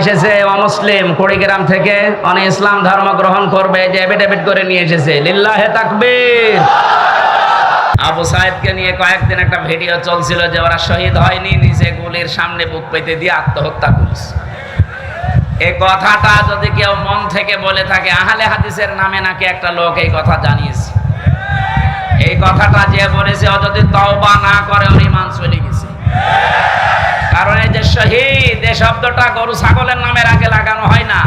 এসেছে, অমুসলিম কুড়িগ্রাম থেকে অনেক ইসলাম ধর্ম গ্রহণ করবে যে এফিডেভিট করে নিয়ে এসেছে। লিল্লা লিল্লাহে তাকবীর। আবু সাহেবকে নিয়ে কয়েকদিন একটা ভিডিও চলছিল যে ওরা শহীদ হয়নি, নিজে গুলির সামনে বুক পেতে দিয়ে আত্মহত্যা করেছে। এই কথাটা যদি কেউ মন থেকে বলে থাকে, আহলে হাদিসের নামে নাকি একটা লোক এই কথা জানিয়েছে। এই কথাটা যে বলেছে, ও যদি তওবা না করে, ওর ইমান চলে গেছে। কারণ এই যে শহীদ, এই শব্দটা গরু ছাগলের নামের আগে লাগানো হয় না।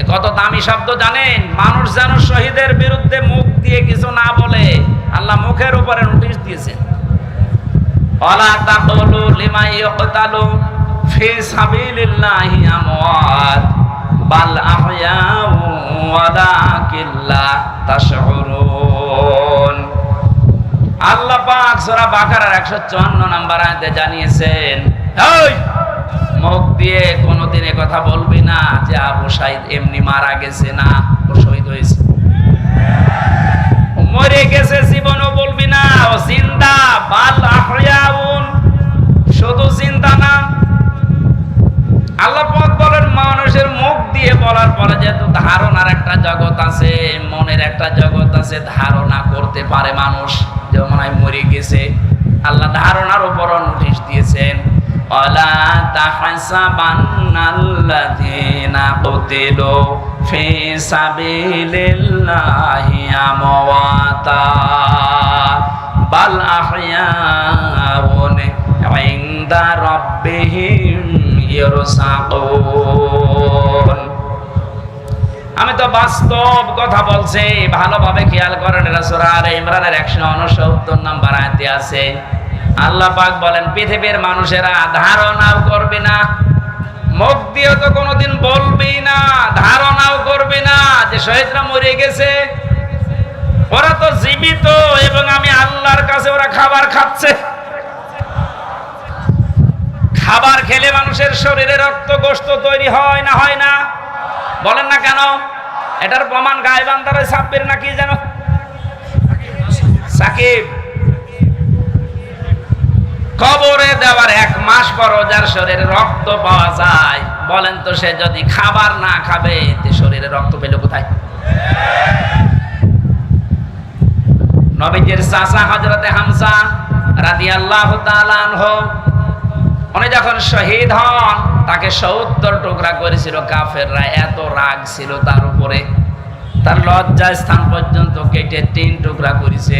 এ কত দামি শব্দ জানেন? মানুষ যেন শহীদের বিরুদ্ধে মুখ দিয়ে কিছু না বলে, আল্লাহ মুখের উপরে নোটিশ দিয়েছেন। অলা তাকুলু লিমা ইয়কতালু ফি সাবিলিল্লাহি আমওয়াত, বাল আহয়াউ ওয়ালাকিন তাশউরুন আল্লাহ পাক সূরা বাকারার 154 নম্বর আয়াতে জানিয়েছেন, এই, মুখ দিয়ে কোনোদিন এ কথা বলবি না যে আবু সাইদ এমনি মারা গেছে না, ও শহীদ হয়েছে। মরে গেছে জীবনও বলবি না, ও জিন্দা, বাল আহয়াউন শুধু চিন্তা না। আল্লাহ পাক বলেন, মানুষের মুখ দিয়ে বলার পরে যেহেতু ধারণার একটা জগৎ আছে, মনের একটা জগৎ আছে, ধারণা করতে পারে মানুষ। যে হয় মরে গেছে। আল্লাহ ধারণার উপর নোটিশ দিয়েছেন অলা তাহসাবান্নাল্লাযীনা কুতিলু ফি সাবিলিল্লাহি আমওয়াতা, বাল আহয়াউন ইনদা রাব্বিহিম ইরসাকুন। আমি তো বাস্তব কথা বলছি, ভালোভাবে খেয়াল করেন ইমরানের 169 নাম্বার আয়াতে আছে, আল্লাহ পাক বলেন, পৃথিবীর মানুষেরা ধারণাও করবে না, মুখ দিয়ে তো কোনোদিন বলবি না, ধারণাও করবে না যে শহীদরা মরে গেছে। ওরা তো জীবিত এবং আমি আল্লাহর কাছে ওরা খাবার খাচ্ছে। খাবার খেলে মানুষের শরীরে রক্ত গোস্ত তৈরি হয় না হয় না। বলেন না কেন? এটার প্রমাণ গায়ে বান্দারে সাব্বির না কি যেন? সাকিব। কবরে দেওয়ার এক মাস পর যার শরীরে রক্ত পাওয়া যায়। বলেন তো সে যদি খাবার না খাবে শরীরে রক্ত পেল কোথায়? নবীজির চাচা হজরতে হামসা রাদিয়াল্লাহু তাআলা আনহু, উনি যখন শহীদ হন তাকে সত্তর টুকরা করেছিল কাফেররা, এত রাগ ছিল তার উপরে। তার লজ্জা স্থান পর্যন্ত কেটে তিন টুকরা করেছে।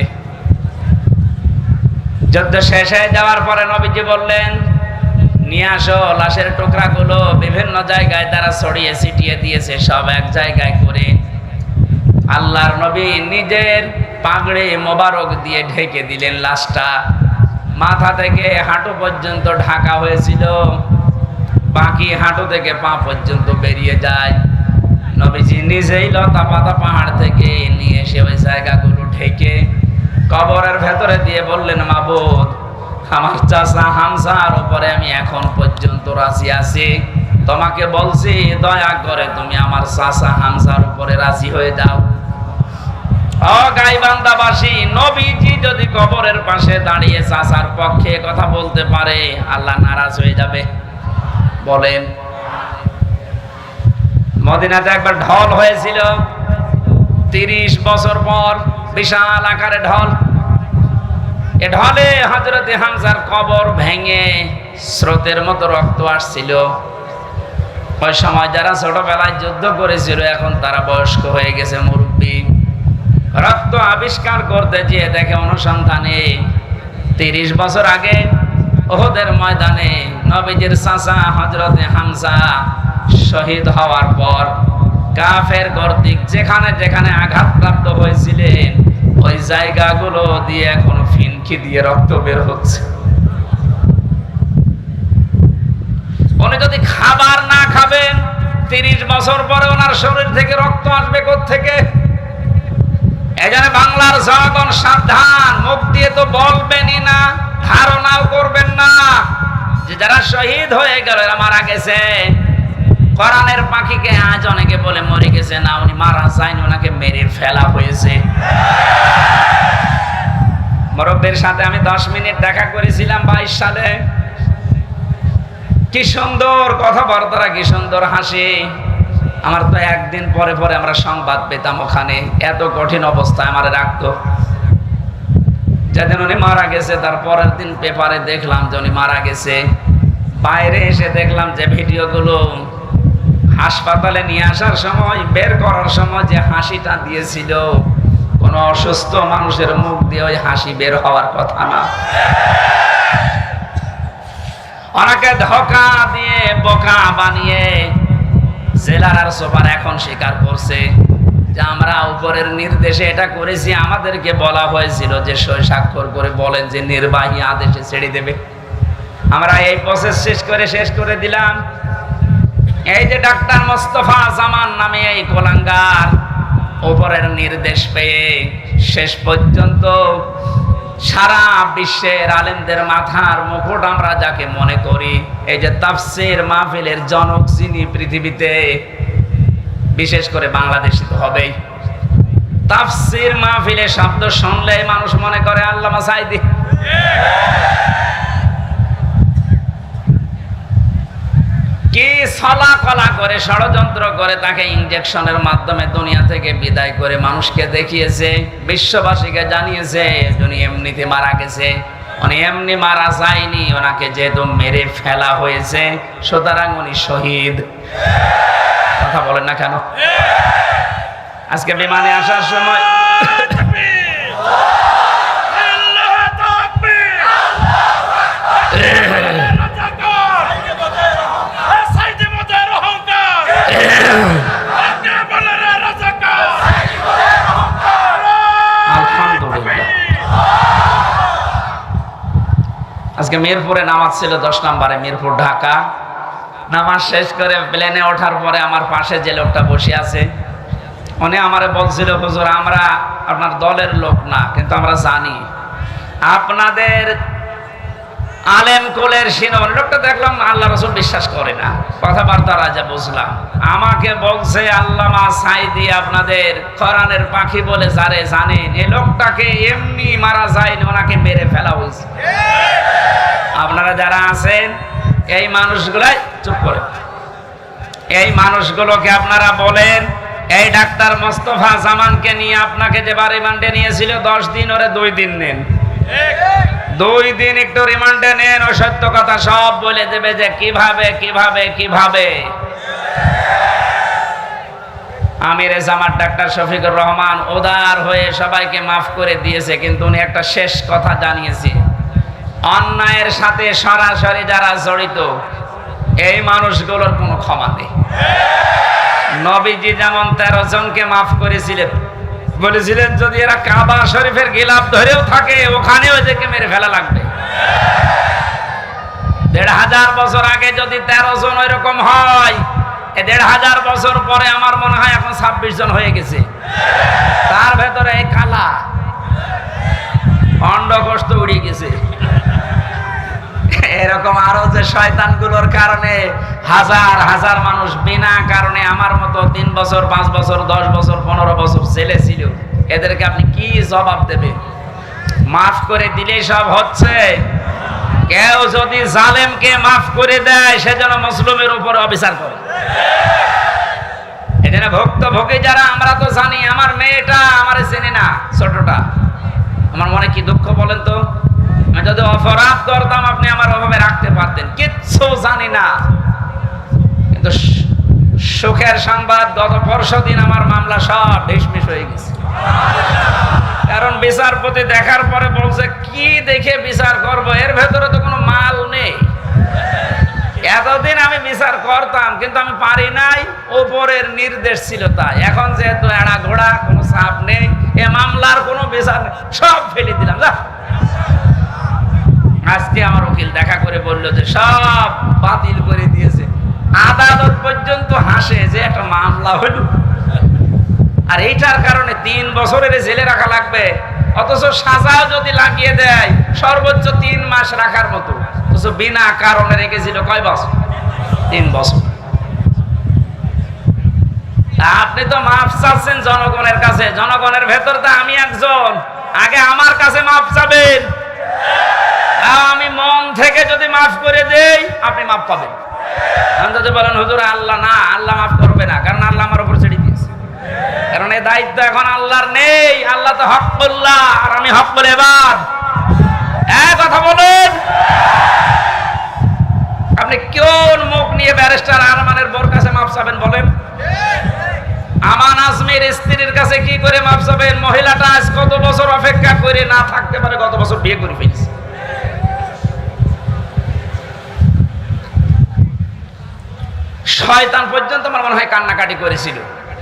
যুদ্ধ শেষ হয়ে যাওয়ার পরে নবীজি বললেন, নিয়ে আসো, লাশের টুকরাগুলো বিভিন্ন জায়গায় তারা ছড়িয়ে ছিটিয়ে দিয়েছে, সব এক জায়গায় করে। আল্লাহর নবী নিজের পাগড়ে মোবারক দিয়ে ঢেকে দিলেন লাশটা। মাথা থেকে হাঁটু পর্যন্ত ঢাকা হয়েছিল। বাকি হাঁটু থেকে পা পর্যন্ত বেরিয়ে যায়। নবীজি নিজেই লতা পাতা পাহাড় থেকে নিয়ে এসে ওই জায়গাগুলো ঠেকে কবরের ভেতরে দিয়ে বললেন, মাবুদ, আমার চাষা হামসার উপরে আমি এখন পর্যন্ত রাজি আছি। তোমাকে বলছি, দয়া করে তুমি আমার চাষা হামসার উপরে রাজি হয়ে যাও। ও নবীজি যদি কবরের পাশে দাঁড়িয়ে চাচার পক্ষে কথা বলতে পারে, আল্লাহ নারাজ হয়ে যাবে। বলেন। মদিনাতে একবার ঢল হয়েছিল। তিরিশ বছর পর বিশাল আকারে ঢল। এ ঢলে হজরতে হামজার কবর ভেঙে স্রোতের মতো রক্ত আসছিল। ওই সময় যারা ছোটবেলায় যুদ্ধ করেছিল, এখন তারা বয়স্ক হয়ে গেছে, মুরব্বী। রক্ত আবিষ্কার করতে গিয়ে দেখে অনুসন্ধানে তিরিশ বছর আগে ওহদের ময়দানে নবীজির চাচা হজরতে হামসা শহীদ হওয়ার পর কাফের কর্তৃক যেখানে যেখানে আঘাতপ্রাপ্ত হয়েছিলেন, ওই জায়গাগুলো দিয়ে এখন ফিনকি দিয়ে রক্ত বের হচ্ছে। উনি যদি খাবার না খাবেন, তিরিশ বছর পরে ওনার শরীর থেকে রক্ত আসবে থেকে এখানে বাংলার জনগণ সাবধান, মুখ দিয়ে তো বলবেনই না। ধারণাও করবেন না যে যারা শহীদ হয়ে গেল, এরা মারা গেছে। কোরআনের পাখিকে আজ অনেকে বলে মরে গেছে, না, উনি মারা যায়নি, ওনাকে মেরে ফেলা হয়েছে। মরব্বের সাথে আমি দশ মিনিট দেখা করেছিলাম বাইশ সালে। কি সুন্দর কথাবার্তারা, কি সুন্দর হাসি। আমার তো একদিন পরে পরে আমরা সংবাদ পেতাম ওখানে। এত কঠিন অবস্থায় আমার রাখতো। যেদিন উনি মারা গেছে, তার পরের দিন পেপারে দেখলাম যে উনি মারা গেছে। বাইরে এসে দেখলাম যে ভিডিওগুলো হাসপাতালে নিয়ে আসার সময়, বের করার সময় যে হাসিটা দিয়েছিল, কোন অসুস্থ মানুষের মুখ দিয়ে ওই হাসি বের হওয়ার কথা না। ওনাকে ধোকা দিয়ে বোকা বানিয়ে জেলার আর সোপার এখন স্বীকার করছে। যে আমরা উপরের নির্দেশে এটা করেছি, আমাদেরকে বলা হয়েছিল যে সই স্বাক্ষর করে বলেন যে নির্বাহী আদেশে ছেড়ে দেবে। আমরা এই প্রসেস শেষ করে শেষ করে দিলাম। এই যে ডাক্তার মোস্তফা জামান নামে এই কোলাঙ্গার উপরের নির্দেশ পেয়ে শেষ পর্যন্ত সারা বিশ্বের আলেমদের মাথার মুকুট আমরা যাকে মনে করি, এই যে তাফসির মাহফিলের জনক যিনি পৃথিবীতে বিশেষ করে বাংলাদেশে তো হবেই। তাফসির মাহফিলে শব্দ শুনলে মানুষ মনে করে, আল্লামা সাইদি। কি ছলা কলা করে, ষড়যন্ত্র করে তাকে ইঞ্জেকশনের মাধ্যমে দুনিয়া থেকে বিদায় করে মানুষকে দেখিয়েছে, বিশ্ববাসীকে জানিয়েছে উনি এমনিতে মারা গেছে। উনি এমনি মারা যায়নি, ওনাকে যেহেতু মেরে ফেলা হয়েছে, সুতরাং উনি শহীদ। কথা বলেন না কেন? আজকে বিমানে আসার সময় আজকে মিরপুরে নামাজ ছিল দশ নম্বরে, মিরপুর, ঢাকা। নামাজ শেষ করে প্লেনে ওঠার পরে আমার পাশে যে লোকটা বসে আছে, উনি আমারে বলছিল, হুজুর, আমরা আপনার দলের লোক না, কিন্তু আমরা জানি। আপনাদের আলেম কোলের সিনন লোকটা দেখলাম আল্লাহ রসুল বিশ্বাস করে না। কথাবার্তা রাজা, বুঝলাম। আমাকে বলছে, আল্লামা সাইদি আপনাদের কোরআনের পাখি বলে যারে জানেন এই লোকটাকে এমনি মারা যায়নি, ওনাকে মেরে ফেলা হয়েছে। আপনারা যারা আছেন এই মানুষগুলাই চুপ করে। এই মানুষগুলোকে আপনারা বলেন, এই ডাক্তার মোস্তফা জামানকে নিয়ে আপনাকে যে বার রিমান্ডে নিয়েছিল, দশ দিন ওরে দুই দিন নেন। দুই দিন একটু রিমান্ডে নেন, ও সত্য কথা সব বলে দেবে যে কীভাবে কীভাবে কীভাবে। আমির জামার ডাক্তার শফিকুর রহমান উদার হয়ে সবাইকে মাফ করে দিয়েছে, কিন্তু উনি একটা শেষ কথা জানিয়েছে। অন্যায়ের সাথে সরাসরি যারা জড়িত, এই মানুষগুলোর কোনো ক্ষমা নেই। নবীজি যেমন তেরো জনকে মাফ করেছিলেন, বলেছিলেন, যদি এরা কাবা শরীফের গিলাপ ধরেও থাকে, ওখানেও এদেরকে মেরে ফেলা লাগবে। দেড় হাজার বছর আগে যদি তেরো জন ওই রকম হয় দেড় হাজার বছর পরে আমার মনে হয় এখন ছাব্বিশ জন হয়ে গেছে। তার ভেতরে এই কালা অন্ডকষ্ট উড়ে গেছে। এরকম আরও যে শয়তানগুলোর কারণে হাজার হাজার মানুষ বিনা কারণে আমার মতো তিন বছর, পাঁচ বছর, দশ বছর, পনেরো বছর ছেলে ছিল। এদেরকে আপনি কি জবাব দেবে মাফ করে দিলে সব হচ্ছে। কেউ যদি জালেমকে মাফ করে দেয় সেজন্য মুসলিমের উপরে অবিচার করে। এজন্য ভক্ত ভোগে যারা আমরা তো জানি, আমার মেয়েটা, আমার চেনে না, ছোটটা। আমার মনে কি দুঃখ বলেন তো? যদি অপরাধ করতাম, আপনি আমার অভাবে রাখতে পারতেন। কিচ্ছু জানি না। কিন্তু সুখের সংবাদ, গত পরশু দিন আমার মামলা সব হয়ে গেছে। কারণ বিচারপতি দেখার পরে বলছে, কি দেখে বিচার করব? এর ভেতরে তো কোনো মাল নেই। এতদিন আমি বিচার করতাম, কিন্তু আমি পারি নাই। ওপরের নির্দেশ ছিল তাই। এখন যেহেতু এড়া ঘোড়া কোনো চাপ নেই। এ মামলার কোনো বিচার নেই। সব ফেলে দিলাম। যা আজকে আমার উকিল দেখা করে বলল যে, সব বাতিল করে দিয়েছে। আদালত পর্যন্ত হাসে যে একটা মামলা হলো। আর এইটার কারণে তিন বছরের জেলে রাখা লাগবে। অথচ সাজাও যদি লাগিয়ে দেয়, সর্বোচ্চ তিন মাস রাখার মতো। অথচ বিনা কারণে রেখেছিল কয় বছর? তিন বছর। আপনি তো মাফ চাচ্ছেন জনগণের কাছে। জনগণের ভেতর তো আমি একজন। আগে আমার কাছে মাফ চাবেন। আমি মন থেকে যদি মাফ করে দেই, আপনি মাফ পাবেন। যদি বলেন, হুজুর, আল্লাহ না, আল্লাহ মাফ করবে না, কারণ আল্লাহ আমার উপর ছেড়ে দিয়েছে। কারণ এই দায়িত্ব এখন আল্লাহর নেই। আল্লাহ তো হক করল্লাহ আর আমি হক করে এবার। কথা বলুন। আপনি কোন মুখ নিয়ে ব্যারিস্টার আরমানের বোর কাছে মাপ চাবেন বলেন? আমান আজমির স্ত্রীর কাছে কি করে মাপ চাবেন? মহিলাটা আজ কত বছর অপেক্ষা করে না থাকতে পারে কত বছর বিয়ে করে ফেলছে। শয়তান পর্যন্ত আমার মনে হয় কান্নাকাটি করেছিল।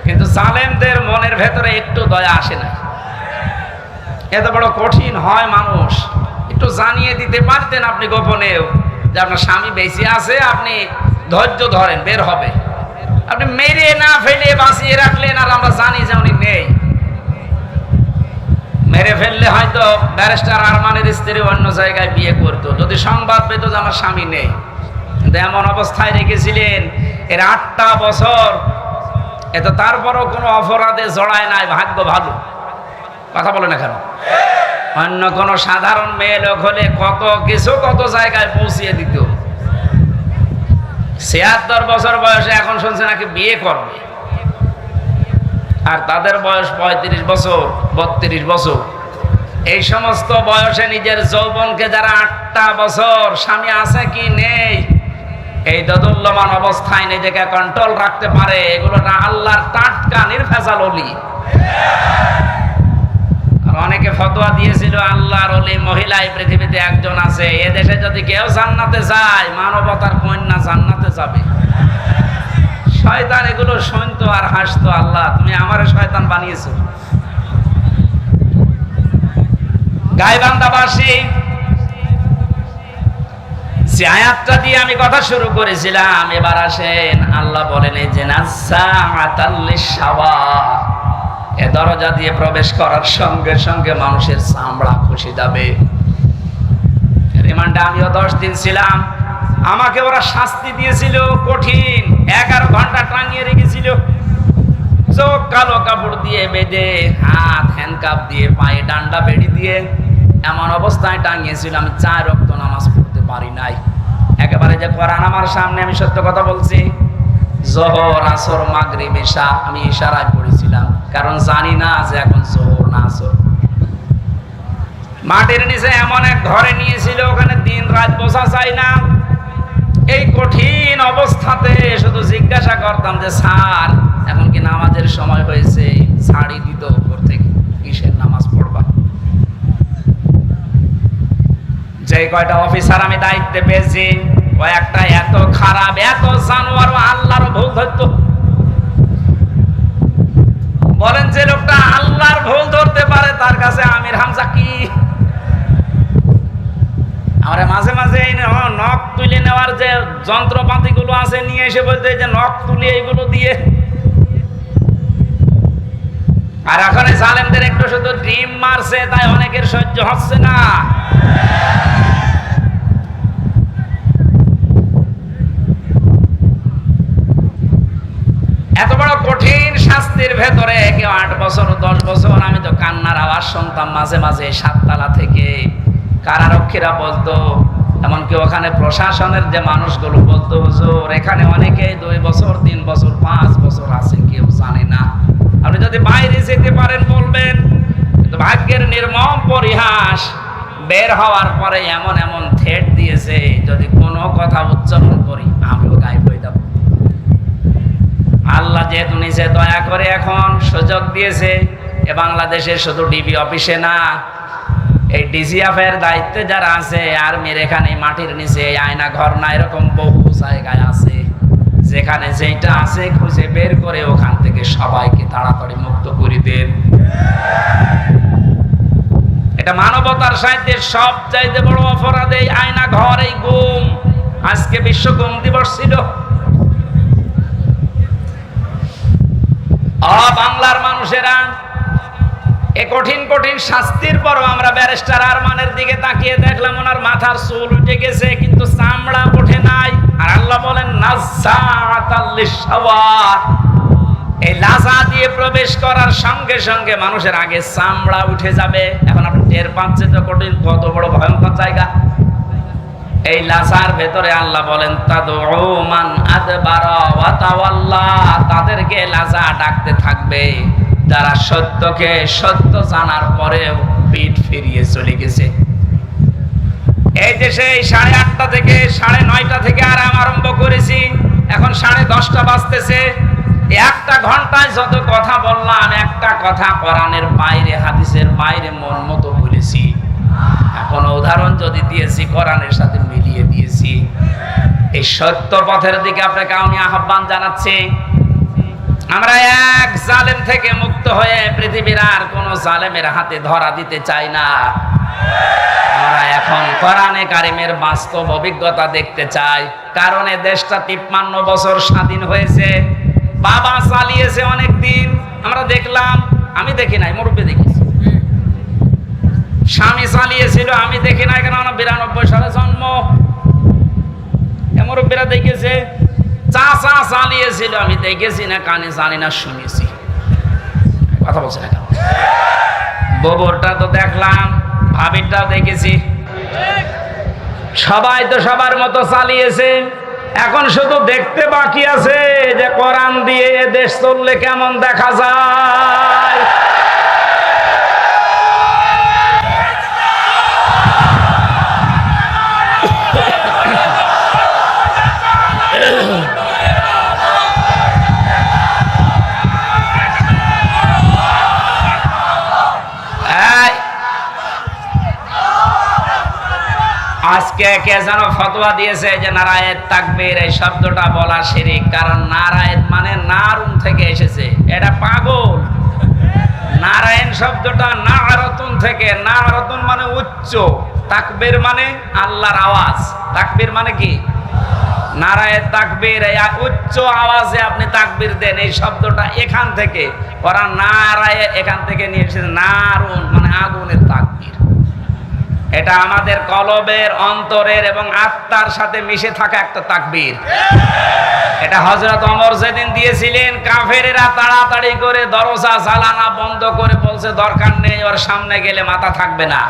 কিন্তু জালেমদের মনের ভেতরে একটু দয়া আসে না। এত বড় কঠিন হয় মানুষ। একটু জানিয়ে দিতে পারতেন আপনি গোপনেও যে আপনার স্বামী বেশি আছে, আপনি ধৈর্য ধরেন, বের হবে। আপনি মেরে না ফেলে, বাঁচিয়ে রাখলেন আর আমরা জানি যে উনি নেই। মেরে ফেললে হয়তো ব্যারিস্টার আরমানের স্ত্রী অন্য জায়গায় বিয়ে করতো। যদি সংবাদ পেত যে আমার স্বামী নেই। কিন্তু এমন অবস্থায় রেখেছিলেন এর আটটা বছর। এত তারপরও কোনো অপরাধে জড়ায় নাই, ভাগ্য ভালো। কথা বলে না কেন? অন্য কোন সাধারণ মেয়ে লোক হলে কত কিছু কত জায়গায় পৌঁছিয়ে দিত। ছিয়াত্তর বছর বয়সে এখন শুনছে নাকি বিয়ে করবে। আর তাদের বয়স পঁয়ত্রিশ বছর, বত্রিশ বছর। এই সমস্ত বয়সে নিজের যৌবনকে যারা আটটা বছর স্বামী আছে কি নেই? এই দদুল্যমান অবস্থায় নিজেকে কন্ট্রোল রাখতে পারে, এগুলো না আল্লাহর টাটকা, নির্ভেজাল অলি। অনেকে ফতোয়া দিয়েছিল, আল্লাহর অলি মহিলা এই পৃথিবীতে একজন আছে এ দেশে যদি কেউ জান্নাতে যায়, মানবতার কন্যা জান্নাতে যাবে। শয়তান এগুলো শুনতো আর হাসতো, আল্লাহ, তুমি আমার শয়তান বানিয়েছো। গাইবান্ধাবাসী আয়াতটা দিয়ে আমি কথা শুরু করেছিলাম। এবার আসেন, আল্লাহ বলেন, এই যে এ দরজা দিয়ে প্রবেশ করার সঙ্গে সঙ্গে মানুষের চামড়া খুশি যাবে। আমিও দশ দিন ছিলাম। আমাকে ওরা শাস্তি দিয়েছিল কঠিন, এগারো ঘণ্টা টাঙিয়ে রেখেছিল। চোখ কালো কাপড় দিয়ে বেঁধে, হাত হ্যান্ডকাপ দিয়ে, পায়ে ডান্ডা বেড়ি দিয়ে এমন অবস্থায় টাঙিয়েছিল, আমি চার রক্ত নামাজ পারি নাই। একেবারে যে কোরআন আমার সামনে আমি সত্য কথা বলছি, জহর, আসর, মাগরিব এশা আমি ইশারায় পড়েছিলাম, কারণ জানি না যে এখন জোহর না আসর। মাটির নিচে এমন এক ঘরে নিয়েছিল, ওখানে দিন রাত বসা যায় না। এই কঠিন অবস্থাতে শুধু জিজ্ঞাসা করতাম যে, স্যার, এখন কি নামাজের সময় হয়েছে? ছাড়ি দিত উপর থেকে, কিসের নামাজ? যে কয়টা অফিসার আমি দায়িত্বে পেয়েছি? কয়েকটা এত খারাপ, এত জানোয়ার আল্লাহর ভুল ধরতো। বলেন যে লোকটা আল্লাহর ভুল ধরতে পারে, তার কাছে আমির হামজা কি? আমরা মাঝে মাঝে এই নখ তুলে নেওয়ার যে যন্ত্রপাতি গুলো আছে, নিয়ে এসে বলতে যে নখ তুলে এইগুলো দিয়ে। আর এখন জালেমদের একটু শুধু ডিম মারছে, তাই অনেকের সহ্য হচ্ছে না এত বড় কঠিন শাস্তির ভেতরে কেউ আট বছর, দশ বছর, আমি তো কান্নার আওয়াজ শুনতাম মাঝে মাঝে সাততলা থেকে। কারারক্ষীরা বলতো? এমনকি ওখানে প্রশাসনের যে মানুষগুলো বলতো, হুজুর, এখানে অনেকেই দুই বছর, তিন বছর, পাঁচ বছর আছে, কেউ জানে না। আপনি যদি বাইরে যেতে পারেন বলবেন ভাগ্যের নির্মম পরিহাস বের হওয়ার পরে এমন এমন থ্রেট দিয়েছে, যদি কোনো কথা উচ্চারণ করি, আমিও গায়েব হয়ে যাব। আল্লাহ যেহেতু নিজে দয়া করে এখন সুযোগ দিয়েছে, এ বাংলাদেশের শুধু ডিবি অফিসে না, এই ডিজিএফ এর দায়িত্বে যারা আছে, আর্মির এখানে মাটির নিচে আয়না ঘর না, এরকম বহু জায়গায় আছে। যেখানে যেটা আছে, খুঁজে বের করে ওখান থেকে সবাইকে তাড়াতাড়ি মুক্ত করে দেন। এটা মানবতার সাহিত্যের সব চাইতে বড় অপরাধ এই আয়না ঘর, এই গুম। আজকে বিশ্ব গুম দিবস ছিল। বাংলার মানুষেরা, এ কঠিন কঠিন শাস্তির পরও আমরা ব্যারিস্টার আরমানের দিকে তাকিয়ে দেখলাম ওনার মাথার চুল উঠে গেছে, কিন্তু চামড়া ওঠে নাই। আর আল্লাহ বলেন। এই লাজা দিয়ে প্রবেশ করার সঙ্গে সঙ্গে মানুষের আগে চামড়া উঠে যাবে। এখন আপনি টের পাচ্ছেন তো কঠিন, কত বড় ভয়ঙ্কর জায়গা। এই লাসার ভেতরে আল্লাহ বলেন মান তাওয়াল্লা তাদেরকে লাসা ডাকতে থাকবে। যারা সত্যকে সত্য জানার পরেও পিঠ ফিরিয়ে চলে গেছে। এই দেশে এই সাড়ে আটটা থেকে সাড়ে নয়টা থেকে আরাম আরম্ভ করেছি। এখন সাড়ে দশটা বাজতেছে। একটা ঘন্টায় যত কথা বললাম, একটা কথা কোরআনের বাইরে, হাদিসের বাইরে মন মতো বলেছি। এখন উদাহরণ যদি দিয়েছি, কোরআনের সাথে মিলিয়ে দিয়েছি। এই সত্য পথের দিকে আপনাকে আমি আহ্বান জানাচ্ছি। আমরা এক জালেম থেকে মুক্ত হয়ে পৃথিবীর আর কোন জালেমের হাতে ধরা দিতে চাই না। আমরা এখন কোরআনে কারিমের বাস্তব অভিজ্ঞতা দেখতে চাই। কারণ দেশটা তিপ্পান্ন বছর স্বাধীন হয়েছে। বাবা চালিয়েছে অনেক দিন আমরা দেখলাম, আমি দেখি নাই, মুরব্বী দেখেছি স্বামী চালিয়েছিল, আমি দেখি নাই কেন, আমার বিরানব্বই সালে জন্ম। এ মুরব্বীরা দেখেছে, চাচা চালিয়েছিল, আমি দেখেছি না, কানে জানি না, শুনেছি। কথা বলছে না গোবরটা তো দেখলাম, ভাবিরটাও দেখেছি। সবাই তো সবার মতো চালিয়েছে, এখন শুধু দেখতে বাকি আছে যে কোরআন দিয়ে দেশ চললে কেমন দেখা যায়। আজকে কে যেন ফতোয়া দিয়েছে যে নারায়ণ তাকবীর, এই শব্দটা বলা শিরিক, কারণ নারায়ণ মানে নারুন থেকে এসেছে। এটা পাগল। নারায়ণ শব্দটা নারতন থেকে নারতন মানে উচ্চ। তাকবীর মানে আল্লাহর আওয়াজ। তাকবীর মানে কি? নারায়ণ তাকবীর, এই উচ্চ আওয়াজে আপনি তাকবীর দেন, এই শব্দটা এখান থেকে। ওরা নারায় এখান থেকে নিয়ে এসেছে নারুন মানে আগুনের তাকবীর। এটা আমাদের কলবের, অন্তরের এবং আত্মার সাথে মিশে থাকা একটা তাকবীর। এটা হজরত অমর যেদিন দিয়েছিলেন, কাফেরেরা তাড়াতাড়ি করে দরজা জ্বালানা বন্ধ করে বলছে, দরকার নেই, ওর সামনে গেলে মাথা থাকবে না।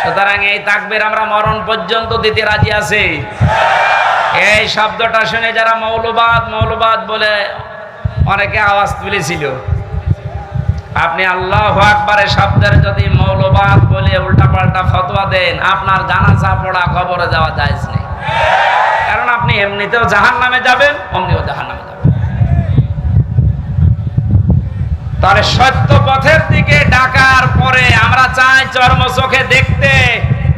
সুতরাং এই তাকবীর আমরা মরণ পর্যন্ত দিতে রাজি আছি। এই শব্দটা শুনে যারা মৌলবাদ মৌলবাদ বলে অনেকে আওয়াজ তুলেছিল। আপনি আল্লাহ আকবারের শব্দের যদি মৌলবাদ বলে উল্টাপাল্টা ফতোয়া দেন, আপনার জানাজা পড়া খবরে যাওয়া যায় নেই। কারণ আপনি এমনিতেও জাহান নামে যাবেন, অমনিও জাহান নামে যাবেন। তাহলে সত্য পথের দিকে ডাকার পরে আমরা চাই চর্ম চোখে দেখতে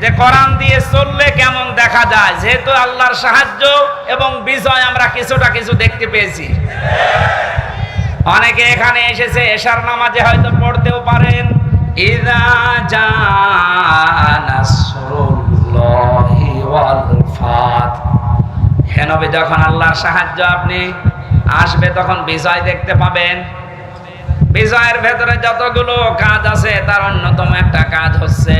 যে কোরআন দিয়ে চললে কেমন দেখা যায়। যেহেতু আল্লাহর সাহায্য এবং বিজয় আমরা কিছুটা কিছু দেখতে পেয়েছি। অনেকে এখানে এসেছে, এশার নামাজে হয়তো পড়তেও পারেন ইদা জানাসরুল্লাহি ওয়াল ফাত হে নবী, যখন আল্লাহর সাহায্য আপনি আসবে, তখন বিজয় দেখতে পাবেন। বিজয়ের ভেতরে যতগুলো কাজ আছে, তার অন্যতম একটা কাজ হচ্ছে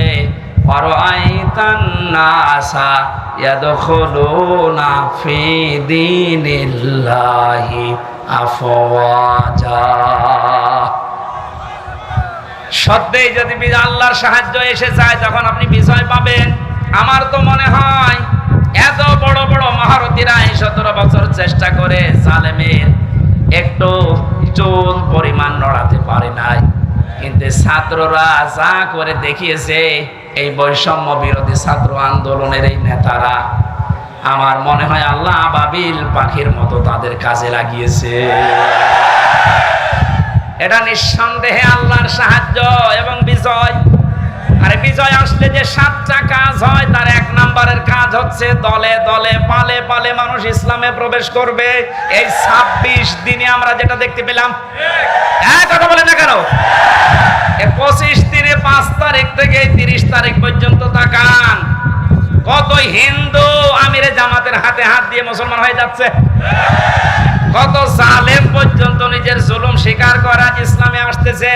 আফওয়াজা। সত্যি যদি আল্লাহর সাহায্য এসে যায়, তখন আপনি বিজয় পাবেন। আমার তো মনে হয়, এত বড় বড় মহারথীরা এই সতেরো বছর চেষ্টা করে জালেমের একটু চুল পরিমাণ নড়াতে পারে নাই। কিন্তু ছাত্ররা যা করে দেখিয়েছে, এই বৈষম্য বিরোধী ছাত্র আন্দোলনের এই নেতারা, আমার মনে হয় আল্লাহ বাবিল পাখির মতো তাদের কাজে লাগিয়েছে। এটা নিঃসন্দেহে আল্লাহর সাহায্য এবং বিজয়। আরে বিজয় আসলে যে সাতটা কাজ হয়, তার এক নম্বরের কাজ হচ্ছে দলে দলে, পালে পালে মানুষ ইসলামে প্রবেশ করবে। এই ছাব্বিশ দিনে আমরা যেটা দেখতে পেলাম হ্যাঁ কথা বলে না কেন? পঁচিশ দিনে পাঁচ তারিখ থেকে তিরিশ তারিখ পর্যন্ত তাকান। কত হিন্দু আমিরে জামাতের হাতে হাত দিয়ে মুসলমান হয়ে যাচ্ছে। কত জালেম পর্যন্ত নিজের জুলুম স্বীকার করা ইসলামে আসতেছে?